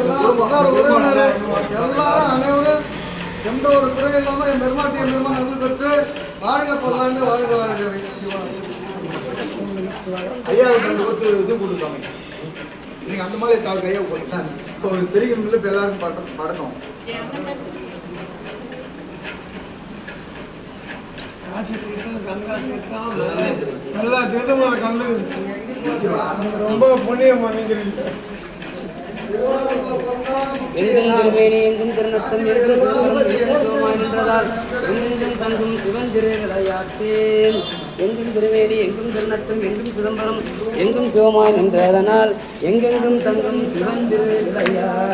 எல்லாரும் உறவினர் எல்லாரும் அனைவரும் எந்த ஒரு குறை இல்லாமல் என் பெருமாட்டி என் பெருமான் அருள் பெற்று வாழ்க பல்லாண்டு வாழ்க வாழ்க சிவா ஐயா ரெண்டு பத்து இது கொடுத்தாங்க நீங்கள் அந்த மாதிரி கால் கையா கொடுத்தாங்க இப்போ தெரியும் இல்லை இப்போ எல்லாரும் பட படணும். காசி தீர்த்தம் கங்கா தீர்த்தம் எல்லா தீர்த்தமான கல்லு ரொம்ப புண்ணியம் பண்ணிக்கிறீங்க எங்கும் எங்கும் திருநத்தம் எங்கும் எங்கும் சிவமாய் தங்கும் சிவன் திருவிளையாட்டேன் எங்கும் திருமேனி எங்கும் திருநத்தம் எங்கும் சிதம்பரம் எங்கும் சிவமாய் நின்றதனால் எங்கெங்கும் தங்கும் சிவன் திருவிளையாட்டே